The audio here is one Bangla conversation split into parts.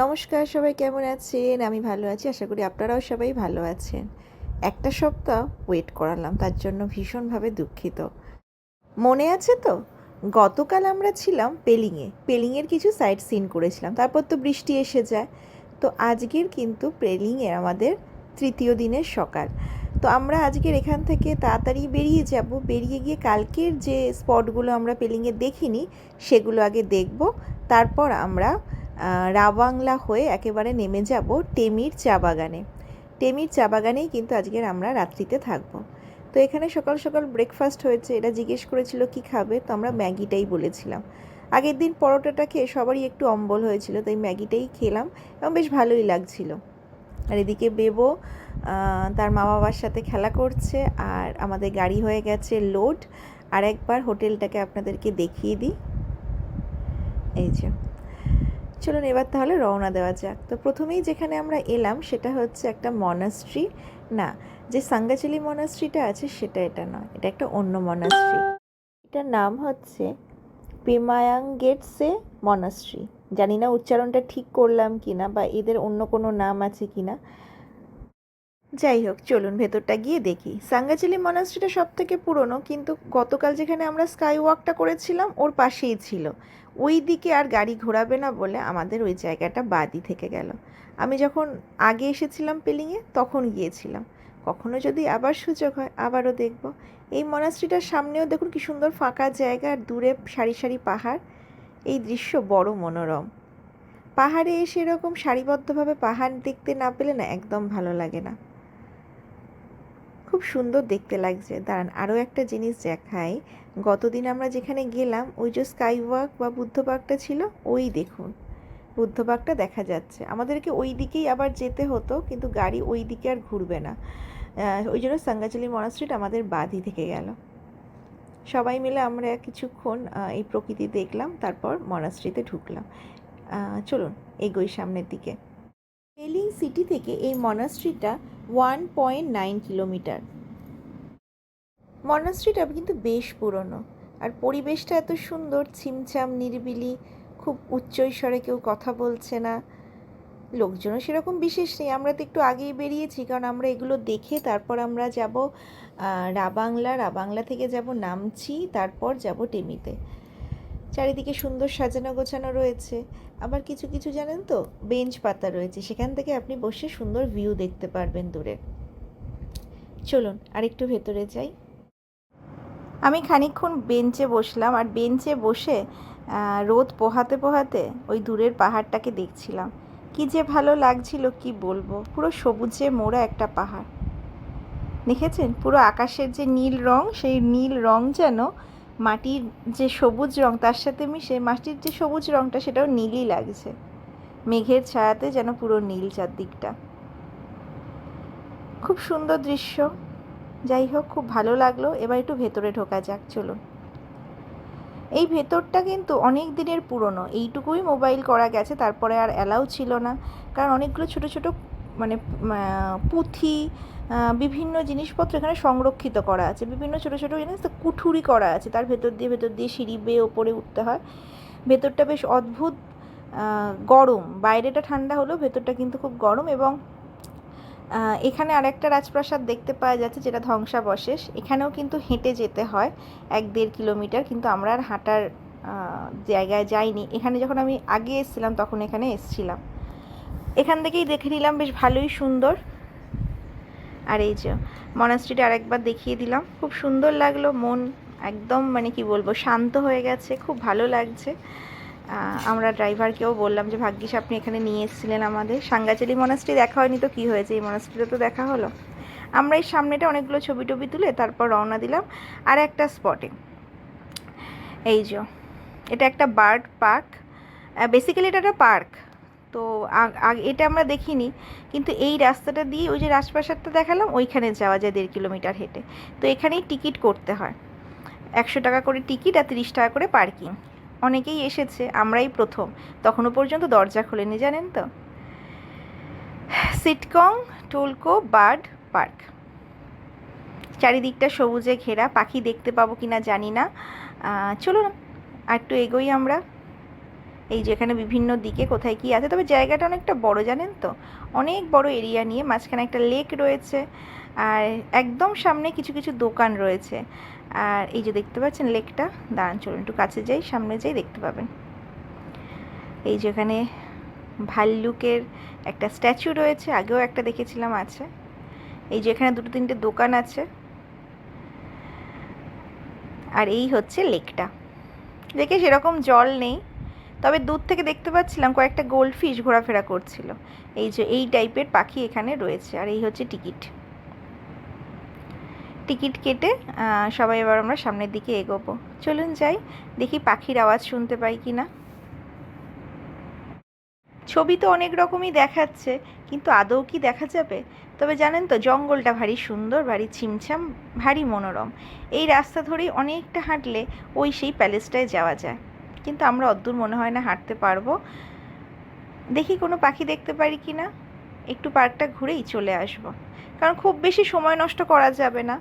নমস্কার, সবাই কেমন আছেন? আমি ভালো আছি, আশা করি আপনারাও সবাই ভালো আছেন। একটা সপ্তাহ ওয়েট করালাম, তার জন্য ভীষণভাবে দুঃখিত। মনে আছে তো? গতকাল আমরা ছিলাম পেলিংয়ে। পেলিংয়ের কিছু সাইট সিন করেছিলাম, তারপর তো বৃষ্টি এসে যায়। তো আজকের কিন্তু পেলিংয়ের আমাদের তৃতীয় দিনের সকাল। তো আমরা আজকের এখান থেকে তাড়াতাড়ি বেরিয়ে যাব। বেরিয়ে গিয়ে কালকের যে স্পটগুলো আমরা পেলিংয়ে দেখিনি, সেগুলো আগে দেখব। তারপর আমরা রাবাংলা হয়ে একেবারে নেমে যাব টেমির চা বাগানে। টেমির চা বাগানেই কিন্তু আজকের আমরা রাত্রিতে থাকব। তো এখানে সকাল সকাল ব্রেকফাস্ট হয়েছে এটা জিজ্ঞেস করেছিল, কি খাবে? তো আমরা ম্যাগিটাই বলেছিলাম। আগের দিন পরোটাটা খেয়ে সবারই একটু অম্বল হয়েছিল, তাই ম্যাগিটাই খেলাম এবং বেশ ভালোই লাগছিল। আর এদিকে বেবো তার মা বাবার সাথে খেলা করছে আর আমাদের গাড়ি হয়ে গেছে লোড আর একবার হোটেলটাকে আপনাদেরকে দেখিয়ে দিই। এই যে। চলুন এবার তাহলে রওনা দেওয়া যাক। তো প্রথমেই যেখানে আমরা এলাম সেটা হচ্ছে একটা মনাস্ট্রি না, যে সাঙ্গাচালি মনাস্ট্রিটা আছে সেটা এটা নয়, এটা একটা অন্য মনাস্ট্রি এটার নাম হচ্ছে পেমায়াং গেটসে মনাস্ট্রি জানি না উচ্চারণটা ঠিক করলাম কি না বা এদের অন্য কোনো নাম আছে কি না যাই হোক, চলুন ভেতরটা গিয়ে দেখি। সাঙ্গাচালি মনাস্ট্রিটা সব থেকে পুরনো, কিন্তু গতকাল যেখানে আমরা স্কাই ওয়াকটা করেছিলাম, ওর পাশেই ছিল। ওই দিকে আর গাড়ি ঘোরাবে না বলে আমাদের ওই জায়গাটা বাদই থেকে গেল। আমি যখন আগে এসেছিলাম পেলিংয়ে, তখন গিয়েছিলাম। কখনো যদি আবার সুযোগ হয়, আবারও দেখব। এই মনাস্ট্রিটার সামনেও দেখুন কি সুন্দর ফাঁকা জায়গা আর দূরে সারি সারি পাহাড়। এই দৃশ্য বড় মনোরম। পাহাড়ে এসে এরকম সারিবদ্ধভাবে পাহাড় দেখতে না পেলে না একদম ভালো লাগে না। খুব সুন্দর দেখতে লাগছে। দাঁড়ান, আরও একটা জিনিস দেখাই। গতদিন আমরা যেখানে গেলাম, ওই যে স্কাই ওয়াক বা বুদ্ধ পার্কটা ছিল, ওই দেখুন। বুদ্ধ পার্কটা দেখা যাচ্ছে। আমাদেরকে ওই দিকেই আবার যেতে হতো, কিন্তু গাড়ি ওই দিকে আর ঘুরবে না। ওই জন্য সাঙ্গাচালি মনাস্ট্রিট আমাদের বাদই থেকে গেল। সবাই মিলে আমরা কিছুক্ষণ এই প্রকৃতি দেখলাম, তারপর মনাস্ট্রিতে ঢুকলাম। চলুন, এগোই সামনের দিকে। পেলিং সিটি থেকে এই মনাস্ট্রিটা ওয়ান পয়েন্ট নাইন কিলোমিটার মনাস্ট্রিটা কিন্তু বেশ পুরনো। আর পরিবেশটা এত সুন্দর, ছিমছাম, নিরিবিলি, খুব উচ্চৈস্বরে কেউ কথা বলছে না। লোকজনও সেরকম বিশেষ নেই। আমরা তো একটু আগেই বেরিয়েছি, কারণ আমরা এগুলো দেখে তারপর আমরা যাব রাবাংলা রাবাংলা থেকে যাব নামছি, তারপর যাব টেমিতে। চারিদিকে সুন্দর সাজানো গোছানো রয়েছে। আবার কিছু কিছু জানেন তো, বেঞ্চ পাতা রয়েছে। সেখান থেকে আপনি বসে সুন্দর ভিউ দেখতে পারবেন দূরে। চলুন, আরেকটু ভেতরে যাই। আমি খানিকক্ষণ বেঞ্চে বসলাম আর বেঞ্চে বসে রোদ পোহাতে পোহাতে ওই দূরের পাহাড়টাকে দেখছিলাম। কি যে ভালো লাগছিল, কি বলব? পুরো সবুজে মোড়া একটা পাহাড়। দেখেছেন? পুরো আকাশের যে নীল রং, সেই নীল রং যেন মাটির যে সবুজ রং, তার সাথে মিশে মাটির যে সবুজ রংটা, সেটাও নীলই লাগছে। মেঘের ছায়াতে যেন পুরো নীল চারদিকটা। খুব সুন্দর দৃশ্য। যাই হোক, খুব ভালো লাগল। এবার একটু ভেতরে ঢোকা যাক, চলুন। এই ভেতরটা কিন্তু অনেক দিনের পুরনো। এইটুকুই মোবাইল করা গেছে, তারপরে আর অ্যালাউ ছিল না। কারণ অনেকগুলো ছোট ছোট মানে পুঁথি বিভিন্ন জিনিসপত্র এখানে সংরক্ষিত করা আছে। বিভিন্ন ছোট ছোট জিনিস কুঠুরি করা আছে। তার ভেতর দিয়ে ভেতর দিয়ে সিঁড়ি বেয়ে ওপরে উঠতে হয়। ভেতরটা বেশ অদ্ভুত গরম। বাইরেটা ঠান্ডা হলেও ভেতরটা কিন্তু খুব গরম এবং এখানে আরেকটা রাজপ্রাসাদ দেখতে পাওয়া যাচ্ছে যেটা ধ্বংসাবশেষ। এখানেও কিন্তু হেঁটে যেতে হয় এক দেড় কিলোমিটার, কিন্তু আমরা আর হাঁটার জায়গায় যাইনি। এখানে যখন আমি আগে এসেছিলাম তখন এখানে এসেছিলাম। এখান থেকেই দেখে নিলাম বেশ ভালোই সুন্দর। আর এই যে মনাস্ট্রিটা আরেকবার দেখিয়ে দিলাম। খুব সুন্দর লাগল, মন একদম মানে কি বলব, শান্ত হয়ে গেছে, খুব ভালো লাগছে। আমরা ড্রাইভারকেও বললাম যে, ভাগ্যিস আপনি এখানে নিয়ে এসেছিলেন আমাদের। সাঙ্গাচালি মনাস্ট্রি দেখা হয়নি তো, কী হয়েছে? এই মনাস্ট্রিটা তো দেখা হলো। আমরা এই সামনেটা অনেকগুলো ছবি টবি তুলে তারপর রওনা দিলাম। আর একটা স্পটে। এই যে, এটা একটা বার্ড পার্ক। বেসিক্যালি এটা একটা পার্ক। তো এটা আমরা দেখিনি। কিন্তু এই রাস্তাটা দিয়ে ওই যে রাজপ্রাসাদটা দেখালাম, ওইখানে যাওয়া যায় দেড় কিলোমিটার হেঁটে। তো এখানেই টিকিট করতে হয়। একশো টাকা করে টিকিট আর তিরিশ টাকা করে পার্কিং। অনেকেই এসেছে, আমরাই প্রথম। তখনও পর্যন্ত দরজা খোলেনি, জানেন তো? সিটকং, টোলকো, বার্ড পার্ক। চারিদিকটা সবুজে ঘেরা, পাখি দেখতে পাবো কিনা জানি না। চলুন, আর একটু এগোই আমরা। এই যেখানে বিভিন্ন দিকে কোথায় কি আছে, তবে জায়গাটা অনেকটা বড়, জানেন তো? অনেক বড় এরিয়া নিয়ে মাঝখানে একটা লেক রয়েছে, আর একদম সামনে কিছু কিছু দোকান রয়েছে। আর এই যে দেখতে পাচ্ছেন লেকটা, দাঁড়ান চলুন একটু কাছে যাই, সামনে যাই দেখতে পাবেন। এই যে এখানে ভাল্লুকের একটা স্ট্যাচু রয়েছে, আগেও একটা দেখেছিলাম আছে। এই যে এখানে দুটো তিনটে দোকান আছে। আর এই হচ্ছে লেকটা। লেকে সেরকম জল নেই, তবে দূর থেকে দেখতে পাচ্ছিলাম কয়েকটা গোল্ড ফিশ ঘোরাফেরা করছিল। এই যে এই টাইপের পাখি এখানে রয়েছে, আর এই হচ্ছে টিকিট। টিকিট কেটে সবাই এবার আমরা সামনের দিকে এগোবো। চলুন যাই, দেখি পাখির আওয়াজ শুনতে পাই কি না ছবি তো অনেক রকমই দেখাচ্ছে, কিন্তু আদৌ কি দেখা যাবে? তবে জানেন তো, জঙ্গলটা ভারী সুন্দর, ভারী ছিমছাম, ভারী মনোরম। এই রাস্তা ধরেই অনেকটা হাঁটলে ওই সেই প্যালেসটায় যাওয়া যায়। কিন্তু আমরা অদ্দূর মনে হয় না হাঁটতে পারব। দেখি কোনো পাখি দেখতে পারি কি না একটু পার্কটা ঘুরেই চলে আসব। কারণ খুব বেশি সময় নষ্ট করা যাবে না।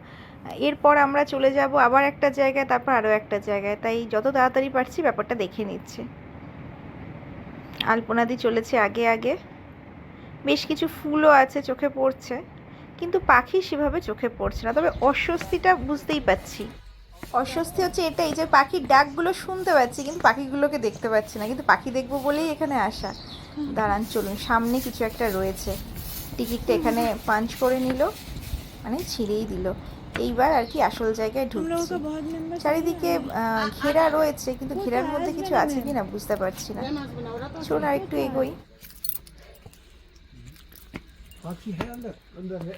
এরপর আমরা চলে যাব আবার একটা জায়গায়, তারপর আরও একটা জায়গায়। তাই যত তাড়াতাড়ি পারছি ব্যাপারটা দেখে নিচ্ছি। আলপনাদি চলেছে আগে আগে। বেশ কিছু ফুলও আছে চোখে পড়ছে। কিন্তু পাখি সেভাবে চোখে পড়ছে না। তবে অস্বস্তিটা বুঝতেই পাচ্ছি অস্বস্তি হচ্ছে এটাই যে পাখির ডাকগুলো শুনতে পাচ্ছি কিন্তু পাখিগুলোকে দেখতে পাচ্ছি না। কিন্তু পাখি দেখব বলেই এখানে আসা। দাঁড়ান চলুন সামনে কিছু একটা রয়েছে। টিকিটটা এখানে পাঞ্চ করে নিল মানে ছিঁড়েই দিল। এইবার আর কি আসল জায়গায় ঢুকছি। চারিদিকে ঘেরা রয়েছে কিন্তু ঘেরার মধ্যে কিছু আছে কি না বুঝতে পারছি না। চলুন আর একটু এগোই। পাখি হ্যাঁ, হ্যাঁ।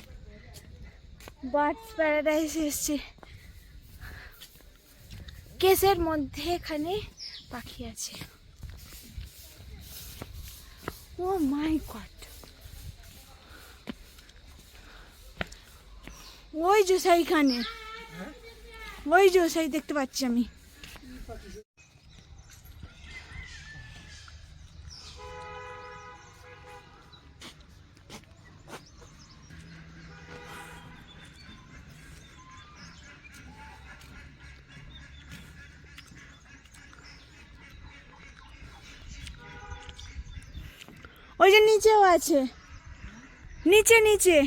বার্ডস প্যারাডাইস এসেছি। কেসের মধ্যে এখানে পাখি আছে। Oh my God. ওই যে সেইখানে ওই যে সেই দেখতে পাচ্ছি আমি। নিচেও আছে। নিচে নিচে।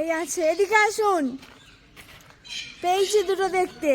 এই আছে এদিকে আসুন। পেয়েছি দুটো দেখতে।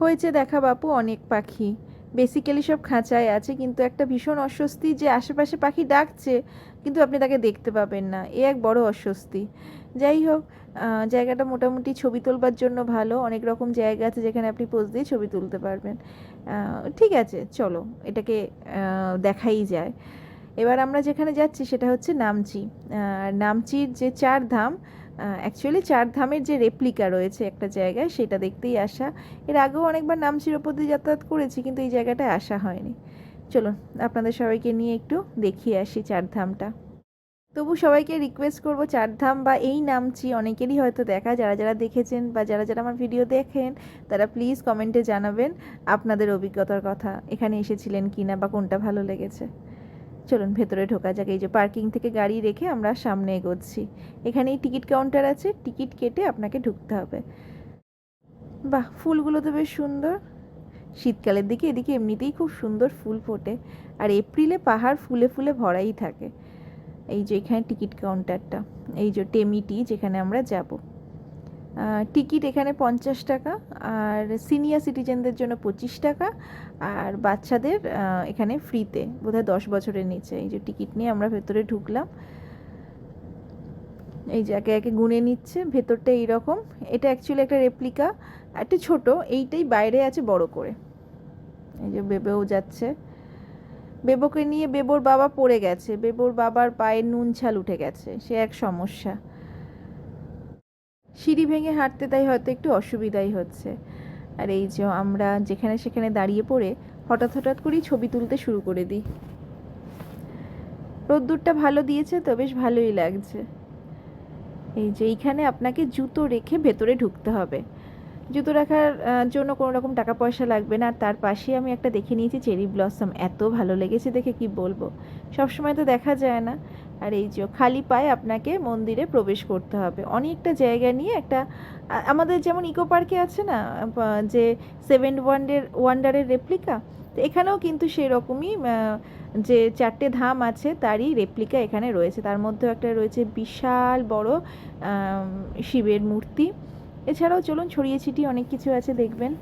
হয়েছে দেখা বাপু, অনেক পাখি। বেসিক্যালি সব খাঁচায় আছে, কিন্তু একটা ভীষণ অস্বস্তি যে আশেপাশে পাখি ডাকছে, কিন্তু আপনি তাকে দেখতে পাবেন না। এ এক বড় অস্বস্তি। যাই হোক জায়গাটা মোটামুটি ছবি তোলবার জন্য ভালো। অনেক রকম জায়গা আছে যেখানে আপনি পোজ দিয়ে ছবি তুলতে পারবেন। ঠিক আছে, চলো, এটাকে দেখাই যায়। এবার আমরা যেখানে যাচ্ছি সেটা হচ্ছে নামচি। নামচির যে চার ধাম অ্যাকচুয়ালি চার ধামের যে রেপ্লিকা রয়েছে একটা জায়গায়, সেটা দেখতেই আসা। এর আগেও অনেকবার নামচির ওপর দিয়ে যাতায়াত করেছি, কিন্তু এই জায়গাটায় আসা হয়নি। চলুন, আপনাদের সবাইকে নিয়ে একটু দেখিয়ে আসি চারধামটা তবু সবাইকে রিকোয়েস্ট করব চারধাম বা এই নামছি অনেকেরই হয়তো দেখা, যারা যারা দেখেছেন বা যারা যারা আমার ভিডিও দেখেন, তারা প্লিজ কমেন্টে জানাবেন আপনাদের অভিজ্ঞতার কথা, এখানে এসেছিলেন কি না বা কোনটা ভালো লেগেছে। চলুন ভেতরে ঢোকা যাক, এই যে পার্কিং থেকে গাড়ি রেখে আমরা সামনে এগোচ্ছি। এখানেই টিকিট কাউন্টার আছে টিকিট কেটে আপনাকে ঢুকতে হবে। বাহ, ফুলগুলো তো বেশ সুন্দর। শীতকালের দিকে এদিকে এমনিতেই খুব সুন্দর ফুল ফোটে, আর এপ্রিলে পাহাড় ফুলে ফুলে ভরাই থাকে। এই যে এখানে টিকিট কাউন্টারটা, এই যে টেমিটি যেখানে আমরা যাব। টিকিট এখানে পঞ্চাশ টাকা আর সিনিয়র সিটিজেনদের জন্য পঁচিশ টাকা আর বাচ্চাদের এখানে ফ্রিতে, বোধহয় দশ বছরের নিচে। এই যে টিকিট নিয়ে আমরা ভেতরে ঢুকলাম। এই যে একে একে গুনে নিচ্ছে, ভেতরটা এইরকম। এটা অ্যাকচুয়ালি একটা রেপ্লিকা একটা ছোট, এইটাই বাইরে আছে বড় করে। এই যে বেবেও যাচ্ছে। বেবোকে নিয়ে বেবোর বাবা পড়ে গেছে। বেবোর বাবার পায়ে নুন ছাল উঠে গেছে। সে এক সমস্যা। সিঁড়ি ভেঙে হাঁটতে তাই হয়তো একটু অসুবিধাই হচ্ছে। আর এই যে আমরা যেখানে সেখানে দাঁড়িয়ে পড়ে হঠাৎ হঠাৎ করেই ছবি তুলতে শুরু করে দিই। রোদ্দুরটা ভালো দিয়েছে তো বেশ ভালোই লাগছে। এই যে এইখানে আপনাকে জুতো রেখে ভেতরে ঢুকতে হবে। জুতো রাখার জন্য কোনো রকম টাকা পয়সা লাগবে না। আর তার পাশেই আমি একটা দেখে নিয়েছি, চেরি ব্লসম। এত ভালো লেগেছে দেখে কি বলব? সবসময় তো দেখা যায় না। আর এই যে খালি পায়ে আপনাকে মন্দিরে প্রবেশ করতে হবে। অনেকটা জায়গা নিয়ে একটা আমাদের যেমন ইকো পার্কে আছে না যে সেভেন ওয়ান্ডার, ওয়ান্ডারের রেপ্লিকা, তো এখানেও কিন্তু সেই রকমই যে চারটে ধাম আছে তারই রেপ্লিকা এখানে রয়েছে। তার মধ্যেও একটা রয়েছে বিশাল বড় শিবের মূর্তি। এছাড়াও চলুন ছড়িয়ে ছিটিয়ে অনেক কিছু আছে দেখবেন।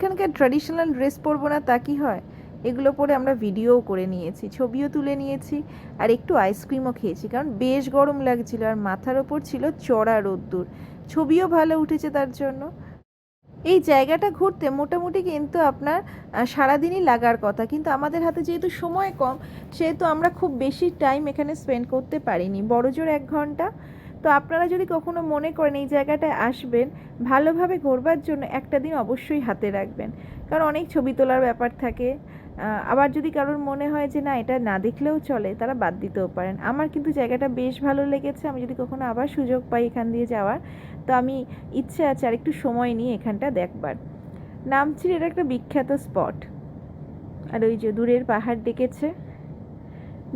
এখানে সেখানকার ট্র্যাডিশনাল ড্রেস পরবো না তা কি হয়? এগুলো পরে আমরা ভিডিওও করে নিয়েছি, ছবিও তুলে নিয়েছি, আর একটু আইসক্রিমও খেয়েছি। কারণ বেশ গরম লাগছিল আর মাথার ওপর ছিল চড়া রোদ্দুর। ছবিও ভালো উঠেছে তার জন্য। এই জায়গাটা ঘুরতে মোটামুটি কিন্তু আপনার সারাদিনই লাগার কথা। কিন্তু আমাদের হাতে যেহেতু সময় কম, সেহেতু আমরা খুব বেশি টাইম এখানে স্পেন্ড করতে পারিনি। বড় জোর এক ঘণ্টা। তো আপনারা যদি কখনো মনে করেন এই জায়গাটায় আসবেন, ভালোভাবে ঘোরবার জন্য একটা দিন অবশ্যই হাতে রাখবেন। কারণ অনেক ছবি তোলার ব্যাপার থাকে। আবার যদি কারোর মনে হয় যে না, এটা না দেখলেও চলে, তারা বাদ দিতেও পারেন। আমার কিন্তু জায়গাটা বেশ ভালো লেগেছে। আমি যদি কখনো আবার সুযোগ পাই এখান দিয়ে যাওয়ার, তো আমি ইচ্ছে আছে আর একটু সময় নিয়ে এখানটা দেখবার। নামচির এটা একটা বিখ্যাত স্পট। আর ওই যে দূরের পাহাড় ডেকেছে।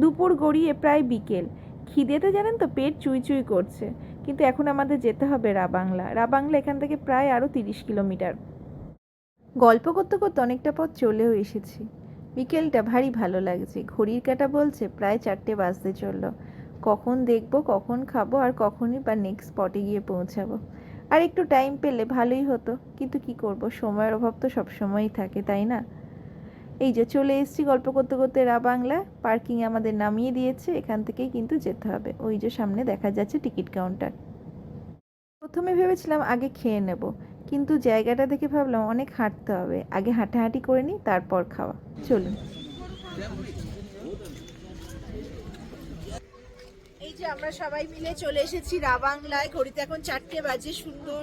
দুপুর গড়িয়ে প্রায় বিকেল। খিদেতে জানেন তো, পেট চুই চুই করছে। কিন্তু এখন আমাদের যেতে হবে রাবাংলা রাবাংলা এখান থেকে প্রায় আরও তিরিশ কিলোমিটার। গল্প করতে করতে অনেকটা পথ চলেও এসেছি। বিকেলটা ভারী ভালো লাগছে। ঘড়ির কাঁটা বলছে, প্রায় চারটে বাজতে চলল। কখন দেখব, কখন খাব, আর কখনই বা নেক্সট স্পটে গিয়ে পৌঁছাবো। আর একটু টাইম পেলে ভালোই হতো। কিন্তু কি করব? সময়ের অভাব তো সবসময়ই থাকে, তাই না? এই যে চলে এসেছি গল্প করতে করতে রা বাংলা পার্কিং আমাদের নামিয়ে দিয়েছে, এখান থেকেই কিন্তু যেতে হবে। ওই যে সামনে দেখা যাচ্ছে টিকিট কাউন্টার প্রথমে ভেবেছিলাম আগে খেয়ে নেব, কিন্তু জায়গাটা দেখে ভাবলাম অনেক হাঁটতে হবে। আগে হাঁটাহাঁটি করে নিই, তারপর খাওয়া। চলুন। এই যে আমরা সবাই মিলে চলে এসেছি রাবাংলায় ঘড়িতে এখন চারটে বাজে, সুন্দর।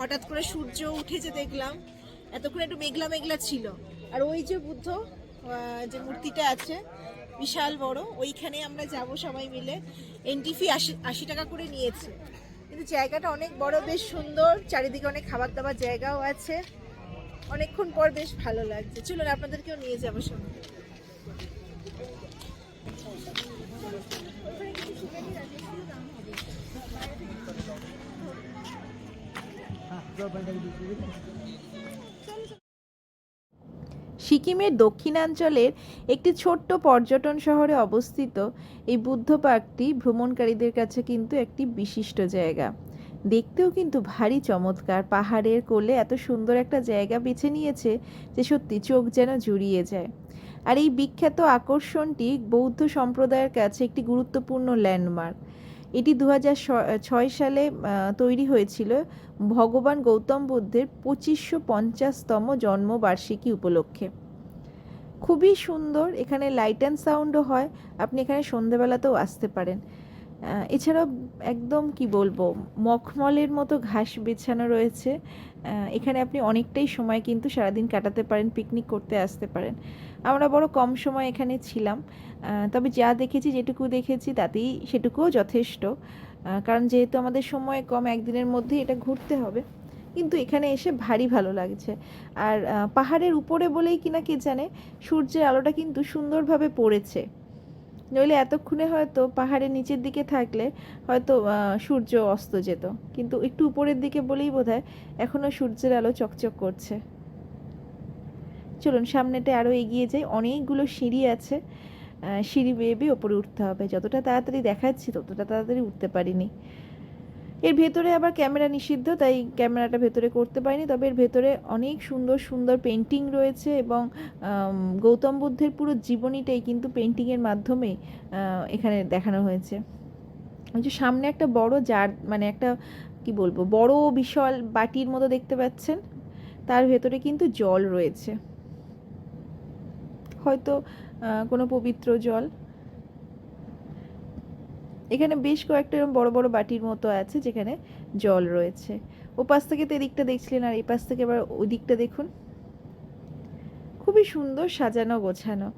হঠাৎ করে সূর্য উঠেছে দেখলাম। এতক্ষণ একটু মেঘলা মেঘলা ছিল। আর ওই যে বুদ্ধ যে মূর্তিটা আছে, বিশাল বড়, ওইখানে আমরা যাব সবাই মিলে। এন্ট্রি ফি আশি আশি টাকা করে নিয়েছে। কিন্তু জায়গাটা অনেক বড়, বেশ সুন্দর। চারিদিকে অনেক খাবার দাবার জায়গাও আছে। অনেকক্ষণ পর বেশ ভালো লাগছে। চলুন, আপনাদেরকেও নিয়ে যাব সঙ্গে সিকিমের দক্ষিণাঞ্চলের একটি ছোট্ট পর্যটন শহরে অবস্থিত এই বুদ্ধ পার্কটি ভ্রমণকারীদের কাছে কিন্তু একটি বিশিষ্ট জায়গা। দেখতেও কিন্তু ভারী চমৎকার, পাহাড়ের কোলে এত সুন্দর একটা জায়গা বেছে নিয়েছে যে সত্যি চোখ যেন জুড়িয়ে যায়। আর এই বিখ্যাত আকর্ষণটি বৌদ্ধ সম্প্রদায়ের কাছে একটি গুরুত্বপূর্ণ ল্যান্ডমার্ক। এটি দু ছয় সালে তৈরি হয়েছিল ভগবান গৌতম বুদ্ধের পঁচিশশো পঞ্চাশতম জন্মবার্ষিকী উপলক্ষে। খুবই সুন্দর, এখানে লাইট অ্যান্ড সাউন্ডও হয়, আপনি এখানে সন্ধেবেলাতেও আসতে পারেন। এছাড়াও একদম কি বলব, মখমলের মতো ঘাস বিছানো রয়েছে। এখানে আপনি অনেকটাই সময় কিন্তু সারাদিন কাটাতে পারেন পিকনিক করতে আসতে পারেন। আমরা বড় কম সময় এখানে ছিলাম। তবে যা দেখেছি, যেটুকু দেখেছি, তাতেই সেটুকুও যথেষ্ট। কারণ যেহেতু আমাদের সময় কম, একদিনের মধ্যে এটা ঘুরতে হবে। কিন্তু এখানে এসে ভারী ভালো লাগছে। আর পাহাড়ের উপরে বলেই কিনা কে জানে, সূর্যের আলোটা কিন্তু সুন্দরভাবে পড়েছে। নইলে এতক্ষণে হয়তো পাহাড়ের নিচের দিকে থাকলে হয়তো সূর্য অস্ত যেত। কিন্তু একটু উপরের দিকে বলেই বোধহয় এখনও সূর্যের আলো চকচক করছে। চলুন, সামনেটা আরও এগিয়ে যাই। অনেকগুলো সিঁড়ি আছে। সিঁড়ি বেয়ে বেয়ে ওপরে উঠতে হবে। যতটা তাড়াতাড়ি দেখাচ্ছি, ততটা তাড়াতাড়ি উঠতে পারিনি। এর ভেতরে আবার ক্যামেরা নিষিদ্ধ, তাই ক্যামেরাটা ভেতরে করতে পারিনি। তবে এর ভেতরে অনেক সুন্দর সুন্দর পেন্টিং রয়েছে এবং গৌতম বুদ্ধের পুরো জীবনীটাই কিন্তু পেন্টিংয়ের মাধ্যমে এখানে দেখানো হয়েছে। যে সামনে একটা বড় জার মানে একটা, কি বলব, বড় বিশাল বাটির মতো দেখতে পাচ্ছেন। তার ভেতরে কিন্তু জল রয়েছে। হয়তো কোনো পবিত্র জল। এখানে বেশ কয়েকটা এরকম বড় বড় বাটির মতো আছে যেখানে জল রয়েছে। ও পাশ থেকে তো এদিকটা দেখছিলেন, আর এই পাশ থেকে এবার দিকটা দেখুন। খুবই সুন্দর সাজানো গোছানো।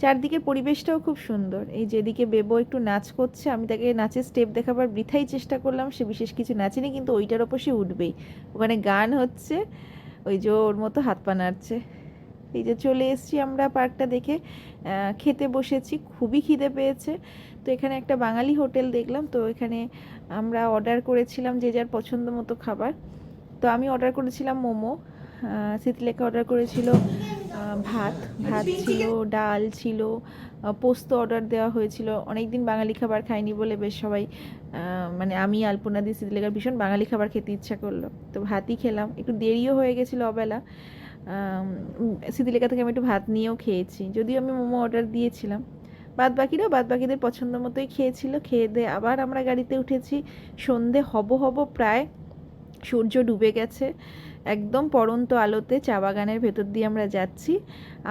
চারদিকের পরিবেশটাও খুব সুন্দর। এই যেদিকে বেবো একটু নাচ করছে, আমি তাকে নাচের স্টেপ দেখাবার বৃথাই চেষ্টা করলাম, সে বিশেষ কিছু নাচেনি, কিন্তু ওইটার ওপর সে উঠবেই। ওখানে গান হচ্ছে, ওই যে ওর মতো হাত পা নাড়ছে। এই যে চলে এসেছি আমরা পার্কটা দেখে খেতে বসেছি, খুবই খিদে পেয়েছে। তো এখানে একটা বাঙালি হোটেল দেখলাম, তো এখানে আমরা অর্ডার করেছিলাম যে যার পছন্দ মতো খাবার। তো আমি অর্ডার করেছিলাম মোমো শীতলেখা অর্ডার করেছিল ভাত ভাত ছিল, ডাল ছিল পোস্ত অর্ডার দেওয়া হয়েছিল। অনেক দিন বাঙালি খাবার খাইনি বলে বেশ সবাই মানে আমি, আলপনা দিয়ে শীতলেখার ভীষণ বাঙালি খাবার খেতে ইচ্ছা করল। তো ভাতই খেলাম, একটু দেরিও হয়ে গেছিল অবেলা। শীতলেখা থেকে আমি একটু ভাত নিয়েও খেয়েছি, যদিও আমি মোমো অর্ডার দিয়েছিলাম। বাদ বাকিরাও বাদ বাকিদের পছন্দ মতোই খেয়েছিল। খেয়ে দিয়ে আবার আমরা গাড়িতে উঠেছি। সন্ধে হব হব প্রায় সূর্য ডুবে গেছে। একদম পড়ন্ত আলোতে চা বাগানের ভেতর দিয়ে আমরা যাচ্ছি।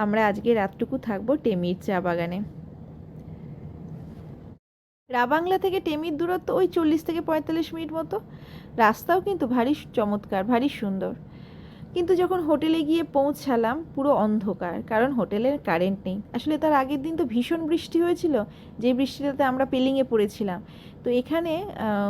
আমরা আজকে রাতটুকু থাকব টেমির চা বাগানে। রাবাংলা থেকে টেমির দূরত্ব ওই চল্লিশ থেকে পঁয়তাল্লিশ মিনিট মতো। রাস্তাও কিন্তু ভারী চমৎকার, ভারী সুন্দর। কিন্তু যখন হোটেলে গিয়ে পৌঁছালাম, পুরো অন্ধকার, কারণ হোটেলের কারেন্ট নেই। আসলে তার আগের দিন তো ভীষণ বৃষ্টি হয়েছিল, যে বৃষ্টিটাতে আমরা পেলিংয়ে পড়েছিলাম। তো এখানে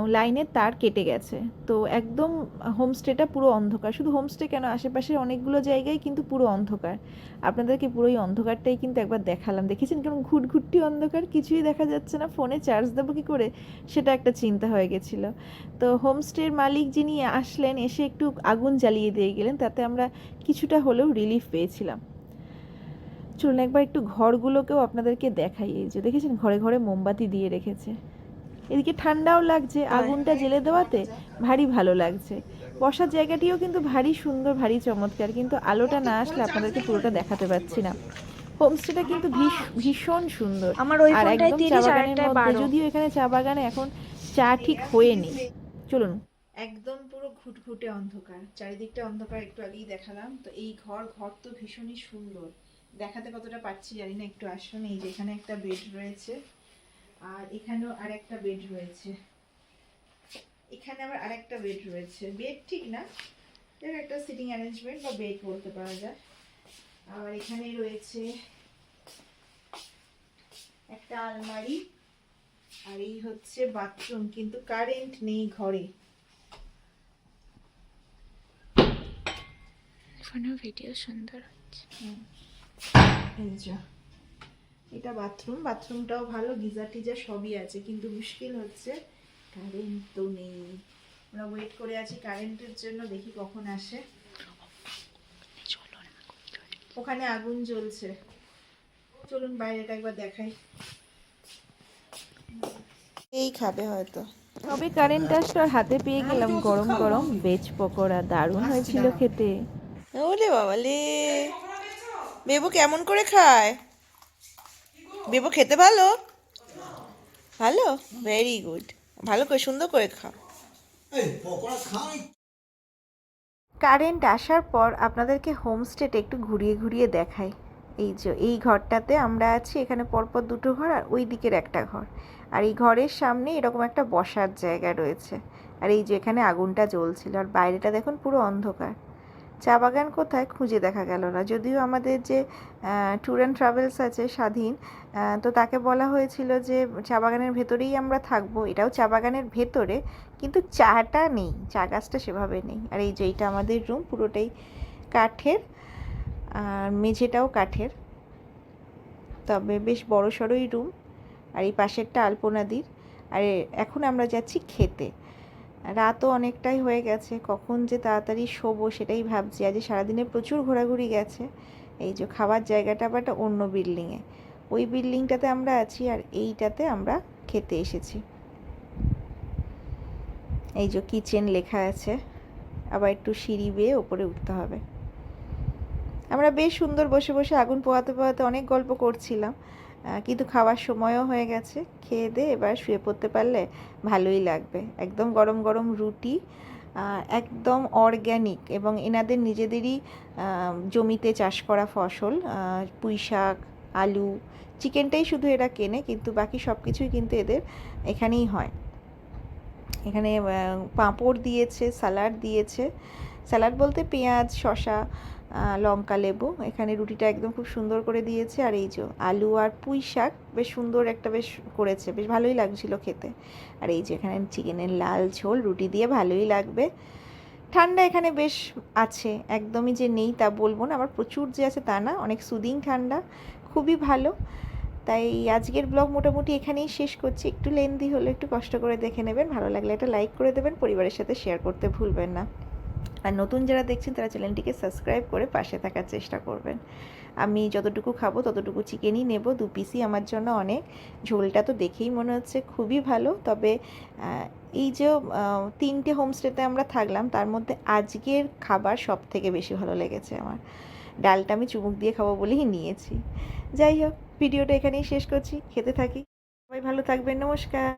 লাইনের তার কেটে গেছে। তো একদম হোমস্টেটা পুরো অন্ধকার। শুধু হোমস্টে কেন? আশেপাশের অনেকগুলো জায়গায় কিন্তু পুরো অন্ধকার। আপনাদেরকে পুরো এই অন্ধকারটাই কিন্তু একবার দেখালাম। দেখেছেন কেমন ঘুটঘুটটি অন্ধকার? কিছুই দেখা যাচ্ছে না। ফোনে চার্জ দেবো কী করে? সেটা একটা চিন্তা হয়ে গেছিল। তো হোমস্টের মালিক যিনি আসলেন, এসে একটু আগুন জ্বালিয়ে দিয়ে গেলেন। তাতে আমরা কিছুটা হলেও রিলিফ পেয়েছিলাম। চলুন একবার একটু ঘরগুলোকেও আপনাদেরকে দেখাই। যে, দেখেছেন? ঘরে ঘরে মোমবাতি দিয়ে রেখেছে। এদিকে ঠান্ডাও লাগছে আগুনটা জেলে দেওয়াতে ভারী ভালো লাগছে। বসার জায়গাটিও কিন্তু ভারী সুন্দর ভারী চমৎকার কিন্তু আলোটা না আসলে আপনাদেরকে পুরোটা দেখাতে পাচ্ছি না। হোমস্টেটা কিন্তু ভীষণ সুন্দর। আমার ওই আর একদম চা বাগানের মধ্যে যদিও এখানে চা বাগানে এখন চা ঠিক হয়নি। চলুন। একদম পুরো ঘুটঘুটে অন্ধকার। চারিদিকটা অন্ধকার একটু আগেই দেখালাম। তো এই ঘর ঘর তো ভীষণই সুন্দর। দেখাতে কতটা পাচ্ছি জানি না একটু আসুন। এই যে এখানে একটা বেড রয়েছে। আর এখানেও আর একটা বেড রয়েছে। এখানে আবার আরেকটা বেড রয়েছে। বেড ঠিক না? এটা একটা সিটিং অ্যারেঞ্জমেন্ট বা বেড বলতে পারা যায়। আর এখানে রয়েছে একটা আলমারি। আর এই হচ্ছে বাথরুম কিন্তু কারেন্ট নেই ঘরে। ভিডিও সুন্দর হচ্ছে। এটা বাথরুম বাথরুমটাও ভালো গিজার টিজার সবই আছে কিন্তু মুশকিল হচ্ছে কারেন্ট তো নেই। আমরা ওয়েট করে আছি কারেন্টের জন্য দেখি কখন আসে। চলো না ওখানে আগুন জ্বলছে। চলুন বাইরেটা একবার দেখাই। এই খাবে হয়তো। তবে কারেন্ট আসলো আর হাতে পেয়ে গেলাম গরম গরম ভেজ পকোড়া দারুণ হয়েছিল খেতে। ওলে বাবা লে বেবু কেমন করে খায়? বেবু খেতে ভালো? ভালো? ভেরি গুড ভালো করে সুন্দর করে খাও। কারেন্ট আসার পর আপনাদেরকে হোমস্টেটা একটু ঘুরিয়ে ঘুরিয়ে দেখাই। এই যে এই ঘরটাতে আমরা আছি এখানে পরপর দুটো ঘর আর ওই দিকের একটা ঘর। আর এই ঘরের সামনে এরকম একটা বসার জায়গা রয়েছে। আর এই যে এখানে আগুনটা জ্বলছিল। আর বাইরেটা দেখুন পুরো অন্ধকার। চা বাগান কোথায় খুঁজে দেখা গেল না। যদিও আমাদের যে ট্যুর অ্যান্ড ট্রাভেলস আছে স্বাধীন তো তাকে বলা হয়েছিল যে, চা বাগানের ভেতরেই আমরা থাকব। এটাও চা বাগানের ভেতরে, কিন্তু চাটা নেই, চা গাছটা সেভাবে নেই। আর এই যে, এইটা আমাদের রুম পুরোটাই কাঠের, আর মেঝেটাও কাঠের। তবে বেশ বড় সড়োই রুম আর এই পাশেরটা আলপনাদির আর এখন আমরা যাচ্ছি খেতে। রাতও অনেকটাই হয়ে গেছে, কখন যে তাড়াতাড়ি শোবো সেটাই ভাবছি। আজ সারাদিনে প্রচুর ঘোরাঘুরি গেছে, এই যে খাবার জায়গাটা আবার একটা অন্য বিল্ডিংয়ে ওই বিল্ডিংটাতে আমরা আছি আর এইটাতে আমরা খেতে এসেছি। এই যে কিচেন লেখা আছে, আবার একটু সিঁড়ি বেয়ে ওপরে উঠতে হবে। আমরা বেশ সুন্দর বসে বসে আগুন পোহাতে পোহাতে অনেক গল্প করছিলাম। কিন্তু খাওয়ার সময়ও হয়ে গেছে। খেয়ে দিয়ে এবার শুয়ে পড়তে পারলে ভালোই লাগবে। একদম গরম গরম রুটি একদম অর্গ্যানিক এবং এনাদের নিজেদেরই জমিতে চাষ করা ফসল পুঁই শাক আলু চিকেনটাই শুধু এরা কেনে কিন্তু বাকি সব কিছুই কিন্তু এদের এখানেই হয়। এখানে পাঁপড় দিয়েছে স্যালাড দিয়েছে। স্যালাড বলতে পেঁয়াজ আহ, লঙ্কা লেবু। এখানে রুটিটা একদম খুব সুন্দর করে দিয়েছে। আর এই যে আলু আর পুঁই শাক বেশ সুন্দর একটা বেশ করেছে। বেশ ভালোই লাগছিল খেতে। আর এই যে এখানে চিকেনের লাল ঝোল, রুটি দিয়ে ভালোই লাগবে। ঠান্ডা এখানে বেশ আছে। একদমই যে নেই তা বলব না। আবার প্রচুর যে আছে তা না। অনেক সুদিং ঠান্ডা। খুবই ভালো। তাই আজকের ব্লগ মোটামুটি এখানেই শেষ করছি। একটু লেন্দি হলে একটু কষ্ট করে দেখে নেবেন। ভালো লাগলে একটা লাইক করে দেবেন। পরিবারের সাথে শেয়ার করতে ভুলবেন না। আর নতুন যারা দেখছেন, তারা চ্যানেলটিকে সাবস্ক্রাইব করে পাশে থাকার চেষ্টা করবেন। আমি যতটুকু খাব, ততটুকু চিকেনই নেব। দু পিসই আমার জন্য অনেক। ঝোলটা তো দেখেই মনে হচ্ছে খুবই ভালো। তবে এই যে তিনটে হোমস্টেতে আমরা থাকলাম, তার মধ্যে আজকের খাবার সব থেকে বেশি ভালো লেগেছে আমার। ডালটা আমি চুমুক দিয়ে খাব বলেই নিয়েছি। যাই হোক, ভিডিওটা এখানেই শেষ করছি। খেতে থাকি। সবাই ভালো থাকবেন। নমস্কার।